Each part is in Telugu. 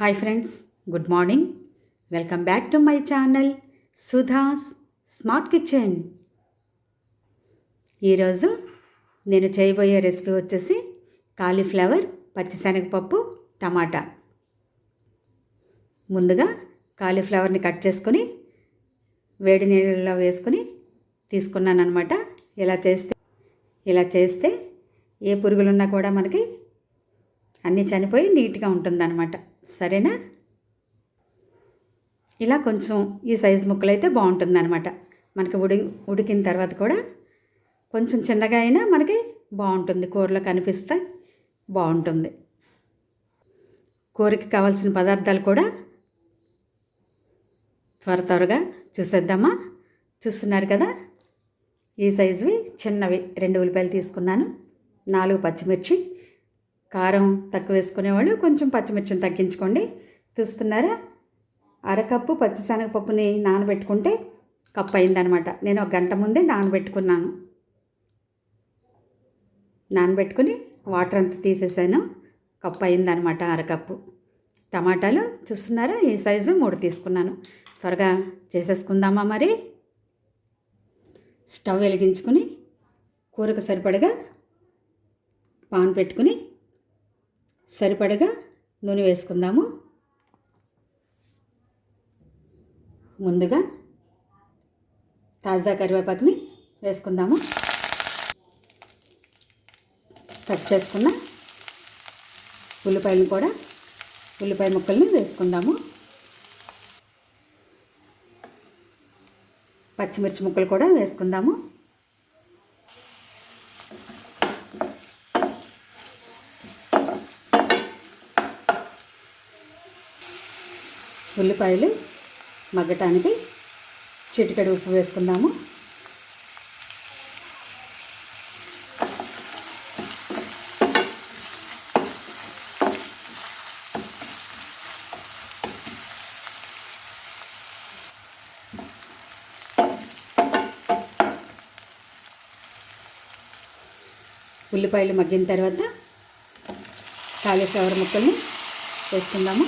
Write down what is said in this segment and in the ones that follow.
Hi friends good morning welcome back to my channel Sudha's smart kitchen ఈరోజు నేను చేయబోయే రెసిపీ వచ్చేసి కాలీఫ్లవర్ పచ్చిశనగపప్పు టమాటా. ముందుగా కాలీఫ్లవర్ని కట్ చేసుకొని వేడి నీళ్ళలో వేసుకొని తీసుకున్నాను అనమాట ఇలా చేస్తే ఇలా చేస్తే ఏ పురుగులున్నా కూడా మనకి అన్నీ చనిపోయి నీట్గా ఉంటుందన్నమాట. సరేనా? ఇలా కొంచెం ఈ సైజు ముక్కలు అయితే బాగుంటుందన్నమాట. మనకి ఉడి ఉడికిన తర్వాత కూడా కొంచెం చిన్నగా అయినా మనకి బాగుంటుంది. కూరలో కనిపిస్తే బాగుంటుంది. కూరకి కావాల్సిన పదార్థాలు కూడా త్వర త్వరగా చూసేద్దామా? చూస్తున్నారు కదా? ఈ సైజువి చిన్నవి. రెండు ఉల్లిపాయలు తీసుకున్నాను. నాలుగు పచ్చిమిర్చి. కారం తక్కువ వేసుకునేవాళ్ళు కొంచెం పచ్చిమిర్చిని తగ్గించుకోండి. చూస్తున్నారా? అరకప్పు పచ్చిశనగపప్పుని నానబెట్టుకుంటే కప్పు అయిందనమాట నేను ఒక గంట ముందే నానబెట్టుకున్నాను. నానబెట్టుకుని వాటర్ అంతా తీసేసాను. కప్పు అయిందనమాట అరకప్పు. టమాటాలు చూస్తున్నారా? ఈ సైజు మూడు తీసుకున్నాను. త్వరగా చేసేసుకుందామా మరి? స్టవ్ వెలిగించుకుని కూరకు సరిపడగా పాన్ పెట్టుకుని సరిపడగా నూనె వేసుకుందాము. ముందుగా తాజా కరివేపాకుని వేసుకుందాము. కట్ చేసుకున్న ఉల్లిపాయలను కూడా ఉల్లిపాయ ముక్కల్ని వేసుకుందాము. పచ్చిమిర్చి ముక్కలు కూడా వేసుకుందాము. ఉల్లిపాయలు మగ్గటానికి చిటికెడు ఉప్పు వేసుకుందాము. ఉల్లిపాయలు మగ్గిన తర్వాత కాలీఫ్లవర్ ముక్కల్ని వేసుకుందాము.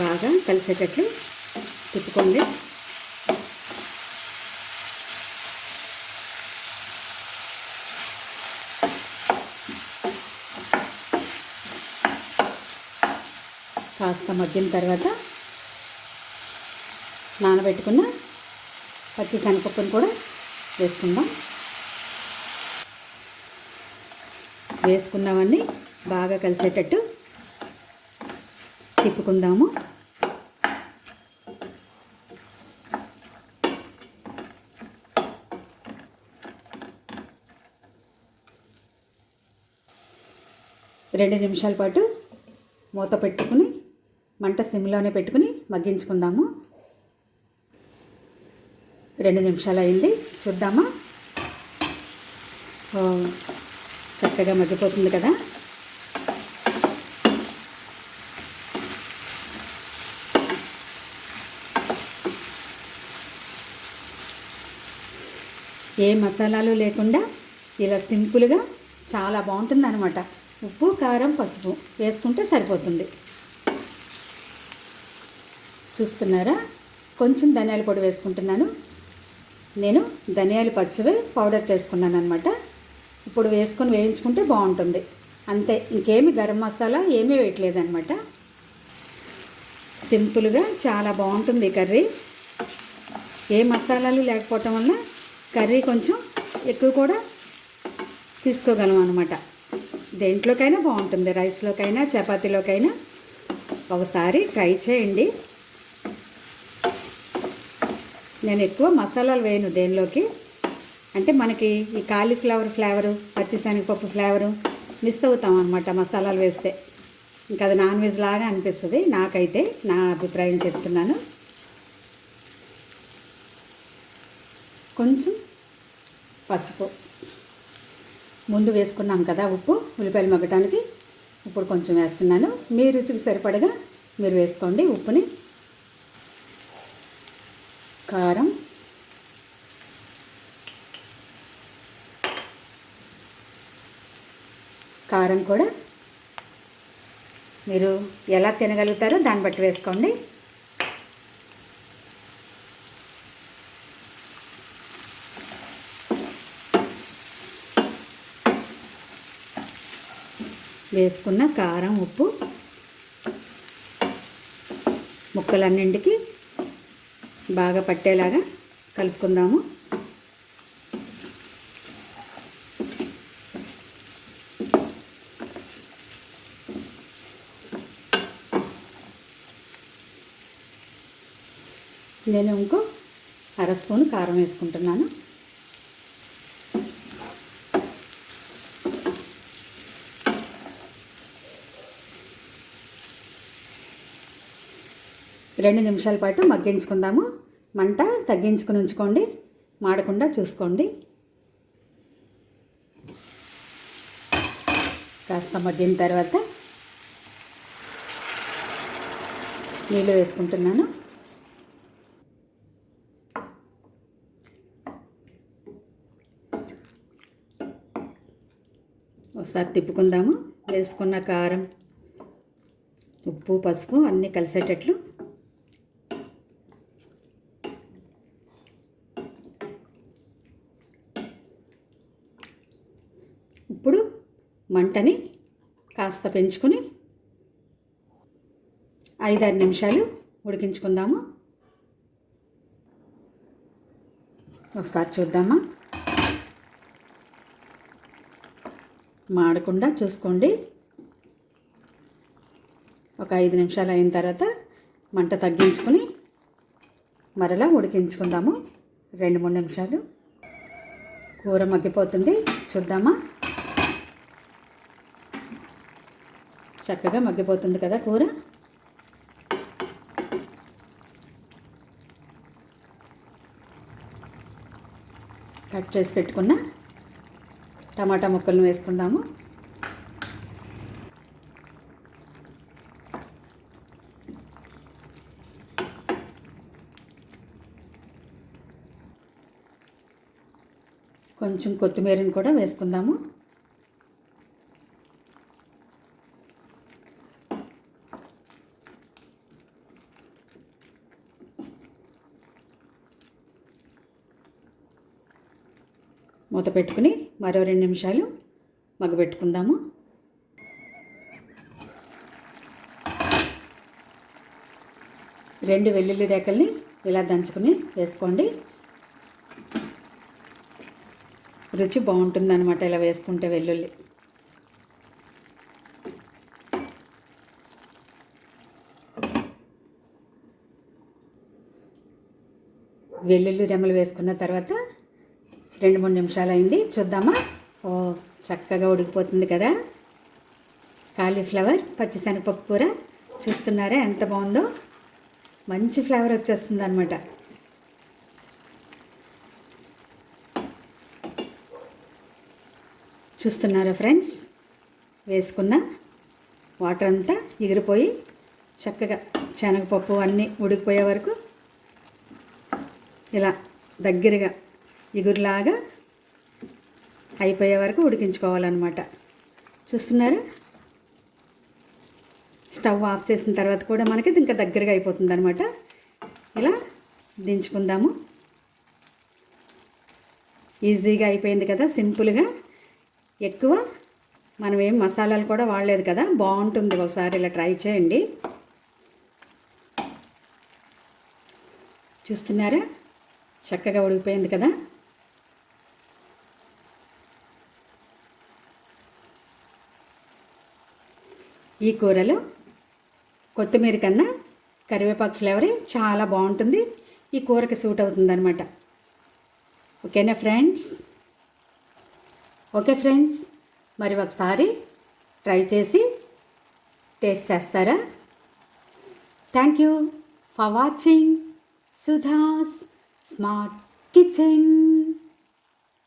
బాగా కలిసేటట్లు తిప్పుకోండి. కాస్త మగ్గిన తర్వాత నానబెట్టుకున్న పచ్చి శనగపప్పును కూడా వేసుకుందాం. వేసుకున్నవన్నీ బాగా కలిసేటట్టు తిప్పుకుందాము రెండు నిమిషాల పాటు మూత పెట్టుకుని మంట సిమ్లోనే పెట్టుకుని మగ్గించుకుందాము. రెండు నిమిషాలు అయింది చూద్దామా? చక్కగా మగ్గిపోతుంది కదా? ఏ మసాలాలు లేకుండా ఇలా సింపుల్గా చాలా బాగుంటుంది అనమాట ఉప్పు కారం పసుపు వేసుకుంటే సరిపోతుంది. చూస్తున్నారా? కొంచెం ధనియాల పొడి వేసుకుంటున్నాను. నేను ధనియాల పచ్చివే పౌడర్ చేసుకున్నాను అనమాట ఇప్పుడు వేసుకొని వేయించుకుంటే బాగుంటుంది. అంతే ఇంకేమి గరం మసాలా ఏమీ వేయట్లేదనమాట సింపుల్గా చాలా బాగుంటుంది కర్రీ. ఏ మసాలాలు లేకపోవటం వల్ల కర్రీ కొంచెం ఎక్కువ కూడా తీసుకోగలం అనమాట దేంట్లోకైనా బాగుంటుంది. రైస్లోకైనా చపాతీలోకైనా ఒకసారి ట్రై చేయండి. నేను ఎక్కువ మసాలాలు వేయను దేనిలోకి. అంటే మనకి ఈ కాలీఫ్లవర్ ఫ్లేవరు పచ్చిశనగపప్పు ఫ్లేవరు మిస్ అవుతాం అనమాట మసాలాలు వేస్తే. ఇంకా అది నాన్ వెజ్ లాగా అనిపిస్తుంది. నాకైతే నా అభిప్రాయం చెప్తున్నాను. కొంచెం పసుపు. ముందు వేసుకున్నాం కదా ఉప్పు ఉల్లిపాయలు మగ్గటానికి. ఇప్పుడు కొంచెం వేస్తున్నాను. మీ రుచికి సరిపడగా మీరు వేసుకోండి ఉప్పుని. కారం. కారం కూడా మీరు ఎలా తినగలుగుతారో దాన్ని బట్టి వేసుకోండి. వేసుకున్న కారం ఉప్పు ముక్కలన్నింటికి బాగా పట్టేలాగా కలుపుకుందాము. నేను ఇంకో అర స్పూన్ కారం వేసుకుంటున్నాను. రెండు నిమిషాల పాటు మగ్గించుకుందాము. మంట తగ్గించుకుని ఉంచుకోండి. మాడకుండా చూసుకోండి. కాస్త మగ్గిన తర్వాత నీళ్ళు వేసుకుంటున్నాను. ఒకసారి తిప్పుకుందాము. వేసుకున్న కారం ఉప్పు పసుపు అన్నీ కలిసేటట్లు ఇప్పుడు మంటని కాస్త పెంచుకొని ఐదారు నిమిషాలు ఉడికించుకుందాము. ఒకసారి చూద్దామా? మాడకుండా చూసుకోండి. ఒక ఐదు నిమిషాలు అయిన తర్వాత మంట తగ్గించుకొని మరలా ఉడికించుకుందాము. రెండు మూడు నిమిషాలు. కూర మగ్గిపోతుంది. చూద్దామా? చక్కగా మగ్గిపోతుంది కదా కూర? కట్ చేసి పెట్టుకున్న టమాటా ముక్కలను వేసుకుందాము. కొంచెం కొత్తిమీరని కూడా వేసుకుందాము. మూత పెట్టుకుని మరో రెండు నిమిషాలు మగ్గబెట్టుకుందాము. రెండు వెల్లుల్లి రేకల్ని ఇలా దంచుకుని వేసుకోండి. రుచి బాగుంటుందన్నమాట ఇలా వేసుకుంటే వెల్లుల్లి. వెల్లుల్లి రెమ్మలు వేసుకున్న తర్వాత రెండు మూడు నిమిషాలు అయింది. చూద్దామా? ఓ చక్కగా ఉడికిపోతుంది కదా? కాలీఫ్లవర్ పచ్చిశనగపప్పు కూర. చూస్తున్నారా ఎంత బాగుందో? మంచి ఫ్లేవర్ వచ్చేస్తుంది అనమాట చూస్తున్నారా ఫ్రెండ్స్? వేసుకున్న వాటర్ అంతా ఎగిరిపోయి చక్కగా శనగపప్పు అన్నీ ఉడికిపోయే వరకు ఇలా దగ్గరగా ఇగురులాగా అయిపోయే వరకు ఉడికించుకోవాలన్నమాట. చూస్తున్నారా? స్టవ్ ఆఫ్ చేసిన తర్వాత కూడా మనకి ఇంకా దగ్గరగా అయిపోతుంది అనమాట ఇలా దించుకుందాము. ఈజీగా అయిపోయింది కదా సింపుల్గా. ఎక్కువ మనం ఏం మసాలాలు కూడా వాడలేదు కదా బాగుంటుంది ఒకసారి ఇలా ట్రై చేయండి. చూస్తున్నారా? చక్కగా ఉడికిపోయింది కదా. ఈ కూరలో కొత్తిమీర కన్నా కరివేపాకు ఫ్లేవరే చాలా బాగుంటుంది. ఈ కూరకి సూట్ అవుతుందన్నమాట. ఓకేనా ఫ్రెండ్స్? ఓకే ఫ్రెండ్స్ మరి ఒకసారి ట్రై చేసి టేస్ట్ చేస్తారా? Thank you for watching Sudha's smart kitchen